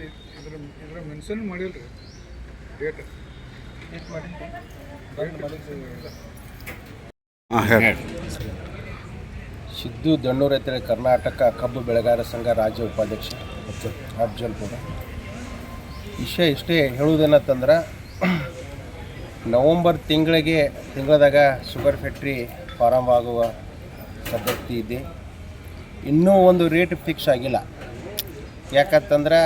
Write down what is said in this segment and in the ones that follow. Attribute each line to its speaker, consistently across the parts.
Speaker 1: ಇಲ್ಲಿ ಇದ್ರ ಇದ್ರ ಮೆನ್ಷನ್ ಮಾಡಿಲ್ರಿ. ಡೇಟ್
Speaker 2: ಮಾಡಿ ಸಿದ್ದು ದಣ್ಣೂರು ಎತ್ತರೆ ಕರ್ನಾಟಕ ಕಬ್ಬು ಬೆಳೆಗಾರ ಸಂಘ ರಾಜ್ಯ ಉಪಾಧ್ಯಕ್ಷ ಅಫ್ಜಲ್ಪುರ ವಿಷಯ ಇಷ್ಟೇ ಹೇಳುವುದೇನಂತಂದ್ರೆ ನವಂಬರ್ ತಿಂಗಳಿಗೆ ತಿಂಗಳದಾಗ ಶುಗರ್ ಫ್ಯಾಕ್ಟ್ರಿ ಪ್ರಾರಂಭ ಆಗುವ ಸಾಧ್ಯತೆ ಇದೆ. ಇನ್ನೂ ಒಂದು ರೇಟ್ ಫಿಕ್ಸ್ ಆಗಿಲ್ಲ. ಯಾಕಂತಂದ್ರೆ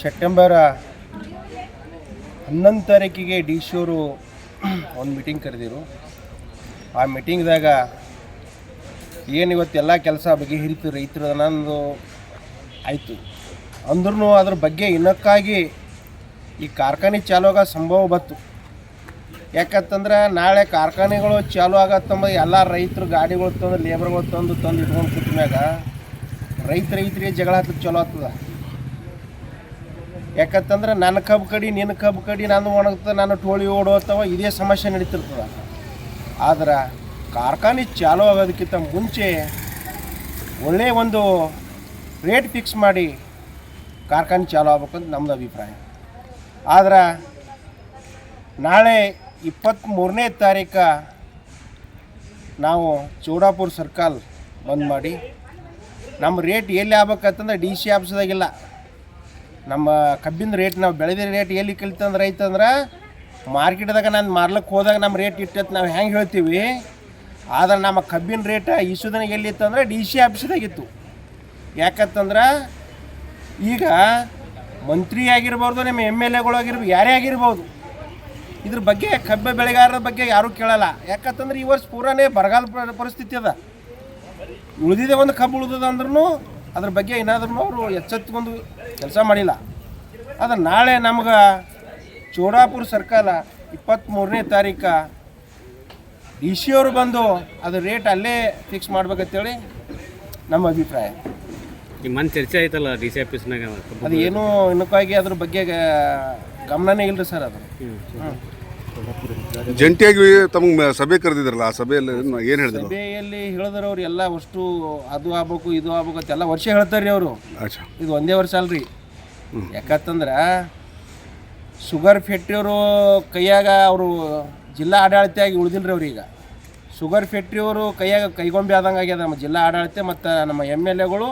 Speaker 2: ಸೆಪ್ಟೆಂಬರ್ ಹನ್ನೊಂದು ತಾರೀಕಿಗೆ ಡಿ ಅವರು ಒಂದು ಮೀಟಿಂಗ್ ಕರೆದಿರು. ಆ ಮೀಟಿಂಗ್ದಾಗ ಏನು ಇವತ್ತೆಲ್ಲ ಕೆಲಸ ಬಗೆಹರಿತು ರೈತರು ನಂದು ಆಯಿತು. ಅಂದ್ರೂ ಅದ್ರ ಬಗ್ಗೆ ಇನ್ನಕ್ಕಾಗಿ ಈ ಕಾರ್ಖಾನೆ ಚಾಲು ಆಗೋ ಸಂಭವ ಬತ್ತು ಯಾಕಂತಂದ್ರೆ ನಾಳೆ ಕಾರ್ಖಾನೆಗಳು ಚಾಲು ಆಗತ್ತಂಬ ಎಲ್ಲ ರೈತರು ಗಾಡಿಗಳು ತಂದು ಲೇಬರ್ಗಳು ತಂದು ತಂದು ಇಟ್ಕೊಂಡು ಕೂತ್ಮ್ಯಾಗ ರೈತ ರೈತರಿಗೆ ಜಗಳ ಹತ್ತದ ಚಲೋ ಆಗ್ತದ. ಯಾಕಂತಂದ್ರೆ ನನ್ನ ಕಬ್ಬು ಕಡಿ, ನಿನ್ನ ಕಬ್ಬು ಕಡಿ, ನಾನು ಒಣಗ್ತದೆ, ನಾನು ಟೋಳಿ ಓಡೋತ್ತವ ಇದೇ ಸಮಸ್ಯೆ ನಡೀತಿರ್ತದ. ಆದ್ರೆ ಕಾರ್ಖಾನೆ ಚಾಲೂ ಆಗೋದಕ್ಕಿಂತ ಮುಂಚೆ ಒಳ್ಳೆಯ ಒಂದು ರೇಟ್ ಫಿಕ್ಸ್ ಮಾಡಿ ಕಾರ್ಖಾನೆ ಚಾಲೂ ಆಗ್ಬೇಕಂತ ನಮ್ಮದು ಅಭಿಪ್ರಾಯ. ಆದ್ರೆ ನಾಳೆ ಇಪ್ಪತ್ತ್ಮೂರನೇ ತಾರೀಕು ನಾವು ಚೌಡಾಪುರ ಸರ್ಕಲ್ ಬಂದ್ ಮಾಡಿ, ನಮ್ಮ ರೇಟ್ ಎಲ್ಲಿ ಆಗ್ಬೇಕಂತಂದ್ರೆ ಡಿ ಸಿ ಆಫೀಸ್ದಾಗಿಲ್ಲ ನಮ್ಮ ಕಬ್ಬಿನ ರೇಟ್ ನಾವು ಬೆಳೆದಿರೋ ರೇಟ್ ಎಲ್ಲಿ ಕಲಿತಂದ್ರೆ ರೈತಂದ್ರೆ ಮಾರ್ಕೆಟ್ದಾಗ ನಾನು ಮಾರ್ಲಕ್ಕೆ ಹೋದಾಗ ನಮ್ಮ ರೇಟ್ ಇಟ್ಟೈತೆ ನಾವು ಹೆಂಗೆ ಹೇಳ್ತೀವಿ? ಆದ್ರೆ ನಮ್ಮ ಕಬ್ಬಿನ ರೇಟ್ ಇಸುದನ ಎಲ್ಲಿ ಇತ್ತಂದ್ರೆ ಡಿ ಸಿ ಆಫೀಸ್ದಾಗಿತ್ತು ಯಾಕಂತಂದ್ರೆ ಈಗ ಮಂತ್ರಿ ಆಗಿರ್ಬಾರ್ದು, ನಿಮ್ಮ ಎಂ ಎಲ್ ಎಗಳಾಗಿರ್ಬೋದು ಯಾರೇ ಆಗಿರ್ಬೋದು ಇದ್ರ ಬಗ್ಗೆ ಕಬ್ಬು ಬೆಳೆಗಾರರ ಬಗ್ಗೆ ಯಾರೂ ಕೇಳಲ್ಲ. ಯಾಕಂತಂದ್ರೆ ಈ ವರ್ಷ ಪೂರಾನೇ ಬರಗಾಲ ಪರಿಸ್ಥಿತಿ ಅದ. ಉಳಿದಿದೆ ಒಂದು ಕಬ್ಬು ಉಳಿದದ ಅಂದ್ರೂ ಅದ್ರ ಬಗ್ಗೆ ಏನಾದ್ರೂ ಅವರು ಎಚ್ಚೆತ್ಕೊಂಡು ಕೆಲಸ ಮಾಡಿಲ್ಲ. ಅದು ನಾಳೆ ನಮ್ಗೆ ಚೋಡಾಪುರ ಸರ್ಕಾರ ಇಪ್ಪತ್ತ್ಮೂರನೇ ತಾರೀಕು ಡಿ ಸಿ ಅವರು ಬಂದು ಅದು ರೇಟ್ ಅಲ್ಲೇ ಫಿಕ್ಸ್ ಮಾಡ್ಬೇಕಂತೇಳಿ ನಮ್ಮ ಅಭಿಪ್ರಾಯ.
Speaker 3: ಈ ಮನ್ ಚರ್ಚೆ ಆಯ್ತಲ್ಲ ಡಿ ಸಿ ಆಫೀಸ್ನಾಗ?
Speaker 2: ಅದು ಏನೂ ಇನ್ನಕ್ಕಾಗಿ ಅದ್ರ ಬಗ್ಗೆ ಗಮನನೇ ಇಲ್ಲರಿ ಸರ್ ಅದು.
Speaker 4: ಜಂಟಿಯಾಗಿ ತಮಗೆ ಸಭೆ ಕರೆದಿದ್ರಲ್ಲ ಆ ಸಭೆಯಲ್ಲಿ ಏನು ಹೇಳಿದ್ರು?
Speaker 2: ಸಭೆಯಲ್ಲಿ ಹೇಳಿದ್ರು ಅವ್ರು ಎಲ್ಲ ಅಷ್ಟು ಅದು ಆಗ್ಬೇಕು ಇದು ಆಗ್ಬೇಕು ಅಂತ ಎಲ್ಲ ವರ್ಷ ಹೇಳ್ತಾರೆ ಅವರು. ಇದು ಒಂದೇ ವರ್ಷ ಅಲ್ರಿ. ಯಾಕಂತಂದ್ರೆ ಶುಗರ್ ಫ್ಯಾಕ್ಟ್ರಿಯವರು ಕೈಯಾಗ ಅವರು ಜಿಲ್ಲಾ ಆಡಳಿತ ಆಗಿ ಉಳಿದಿಲ್ರಿ ಅವ್ರೀಗ ಶುಗರ್ ಫ್ಯಾಕ್ಟ್ರಿಯವರು ಕೈಯಾಗ ಕೈಗೊಂಬೆ ಆದಂಗೆ ಆಗ್ಯದ ನಮ್ಮ ಜಿಲ್ಲಾ ಆಡಳಿತ ಮತ್ತು ನಮ್ಮ ಎಂ ಎಲ್ ಎಗಳು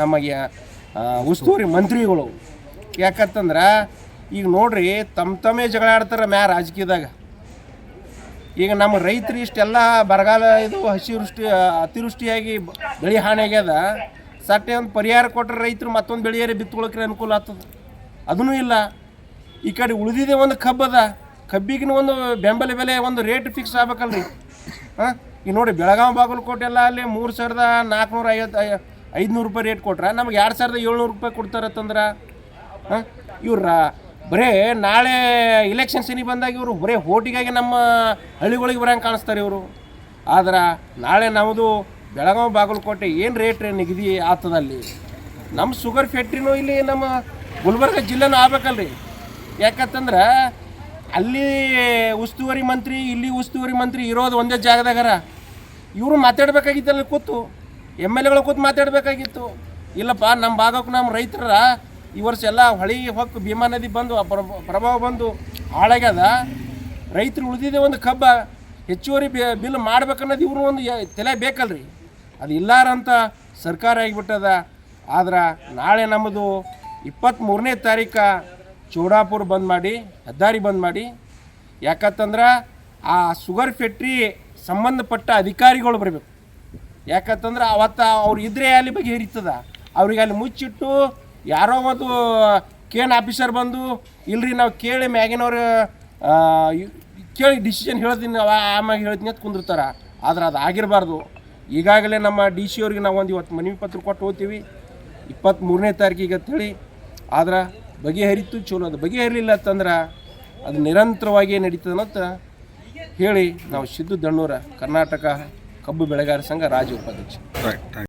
Speaker 2: ನಮಗೆ ಉಸ್ತುವಾರಿ ಮಂತ್ರಿಗಳು. ಯಾಕಂತಂದ್ರೆ ಈಗ ನೋಡ್ರಿ ತಮ್ಮ ತಮ್ಮೇ ಜಗಳ ಆಡ್ತಾರೆ ಮ್ಯಾ ರಾಜಕೀಯದಾಗ. ಈಗ ನಮ್ಮ ರೈತರು ಇಷ್ಟೆಲ್ಲ ಬರಗಾಲ ಇದು ಹಸಿವೃಷ್ಟಿ ಅತಿವೃಷ್ಟಿಯಾಗಿ ಬೆಳೆ ಹಾನಿಯಾಗ್ಯದ ಸಟ್ಟೆ ಒಂದು ಪರಿಹಾರ ಕೊಟ್ಟರೆ ರೈತರು ಮತ್ತೊಂದು ಬೆಳೆಯರೆ ಬಿತ್ಕೊಳಕ್ರೆ ಅನುಕೂಲ ಆಗ್ತದೆ. ಅದೂ ಇಲ್ಲ. ಈ ಕಡೆ ಉಳಿದಿದೆ ಒಂದು ಕಬ್ಬದ ಕಬ್ಬಿಗಿನ ಒಂದು ಬೆಂಬಲ ಬೆಲೆ ಒಂದು ರೇಟ್ ಫಿಕ್ಸ್ ಆಗ್ಬೇಕಲ್ರಿ. ಹಾಂ? ಈಗ ನೋಡಿ ಬೆಳಗಾವಿ ಬಾಗಲಕೋಟೆ ಎಲ್ಲ ಅಲ್ಲಿ ಮೂರು ಸಾವಿರದ ನಾಲ್ಕುನೂರ ಐವತ್ತು ಐದುನೂರು ರೂಪಾಯಿ ರೇಟ್ ಕೊಟ್ರೆ, ನಮ್ಗೆ ಎರಡು ಸಾವಿರದ ಏಳ್ನೂರು ರೂಪಾಯಿ ಕೊಡ್ತಾರತ್ತಂದ್ರೆ? ಹಾಂ? ಇವ್ರ ಬರೇ ನಾಳೆ ಇಲೆಕ್ಷನ್ ಸಿನಿ ಬಂದಾಗ ಇವರು ಬರೇ ಓಟಿಗಾಗಿ ನಮ್ಮ ಹಳ್ಳಿಗಳಿಗೆ ಬರಂಗೆ ಕಾಣಿಸ್ತಾರೆ ಇವರು. ಆದ್ರೆ ನಾಳೆ ನಮ್ಮದು ಬೆಳಗಾವಿ ಬಾಗಲಕೋಟೆ ಏನು ರೇಟ್ ನಿಗದಿ ಆತದಲ್ಲಿ? ನಮ್ಮ ಶುಗರ್ ಫ್ಯಾಕ್ಟ್ರಿನೂ ಇಲ್ಲಿ ನಮ್ಮ ಗುಲ್ಬರ್ಗ ಜಿಲ್ಲೆನೂ ಆಗ್ಬೇಕಲ್ರಿ. ಯಾಕಂತಂದ್ರೆ ಅಲ್ಲಿ ಉಸ್ತುವಾರಿ ಮಂತ್ರಿ, ಇಲ್ಲಿ ಉಸ್ತುವಾರಿ ಮಂತ್ರಿ ಇರೋದು ಒಂದೇ ಜಾಗದಾಗರ. ಇವರು ಮಾತಾಡ್ಬೇಕಾಗಿತ್ತಲ್ಲ ಕೂತು. ಎಂ ಎಲ್ ಎಗಳು ಕೂತು ಮಾತಾಡಬೇಕಾಗಿತ್ತು. ಇಲ್ಲಪ್ಪ ನಮ್ಮ ಭಾಗಕ್ಕೆ ನಮ್ಮ ರೈತರ ಈ ವರ್ಷ ಎಲ್ಲ ಹೊಳಿ ಹೊಕ್ಕು ಭೀಮಾ ನದಿ ಬಂದು ಪ್ರಭಾವ ಬಂದು ಹಾಳಾಗ್ಯದ. ರೈತರು ಉಳಿದಿದೆ ಒಂದು ಕಬ್ಬ, ಹೆಚ್ಚುವರಿ ಬಿಲ್ ಮಾಡ್ಬೇಕನ್ನೋದು ಇವರು ಒಂದು ತಲೆ ಬೇಕಲ್ರಿ. ಅದು ಇಲ್ಲಾರಂತ ಸರ್ಕಾರ ಆಗಿಬಿಟ್ಟದ. ಆದ್ರೆ ನಾಳೆ ನಮ್ಮದು ಇಪ್ಪತ್ತ್ಮೂರನೇ ತಾರೀಕು ಚೌಡಾಪುರ ಬಂದ್ ಮಾಡಿ, ಹೆದ್ದಾರಿ ಬಂದ್ ಮಾಡಿ. ಯಾಕತ್ತಂದ್ರೆ ಆ ಶುಗರ್ ಫ್ಯಾಕ್ಟ್ರಿ ಸಂಬಂಧಪಟ್ಟ ಅಧಿಕಾರಿಗಳು ಬರಬೇಕು. ಯಾಕಂತಂದ್ರೆ ಅವತ್ತು ಅವ್ರು ಇದ್ರೆ ಅಲ್ಲಿ ಬಗ್ಗೆ ಹೇರಿತದ ಅವ್ರಿಗೆ ಅಲ್ಲಿ ಮುಚ್ಚಿಟ್ಟು ಯಾರೋ ಒಂದು ಎನ್ ಆಫೀಸರ್ ಬಂದು, ಇಲ್ರಿ ನಾವು ಕೇಳಿ ಮ್ಯಾಗಿನವ್ರು ಕೇಳಿ ಡಿಸಿಷನ್ ಹೇಳ್ತೀನಿ ಆಮ್ಯಾಗ ಹೇಳ್ತೀನಿ ಅಂತ ಕುಂದಿರ್ತಾರ. ಆದ್ರೆ ಅದು ಆಗಿರಬಾರ್ದು. ಈಗಾಗಲೇ ನಮ್ಮ ಡಿ ಸಿ ಅವ್ರಿಗೆ ನಾವು ಒಂದು ಇವತ್ತು ಮನವಿ ಪತ್ರ ಕೊಟ್ಟು ಹೋಗ್ತೀವಿ. ಇಪ್ಪತ್ತ್ಮೂರನೇ ತಾರೀಕಿಗೆ ಅಂತೇಳಿ ಆದ್ರೆ ಬಗೆಹರಿತು ಚಲೋ ಅದು. ಬಗೆಹರಿಲಿಲ್ಲ ಅಂತಂದ್ರೆ ಅದು ನಿರಂತರವಾಗಿ ನಡೀತದೆ ಅಂತ ಹೇಳಿ ನಾವು ಸಿದ್ದು ದಣ್ಣೂರ, ಕರ್ನಾಟಕ ಕಬ್ಬು ಬೆಳೆಗಾರ ಸಂಘ ರಾಜ್ಯ ಉಪಾಧ್ಯಕ್ಷ.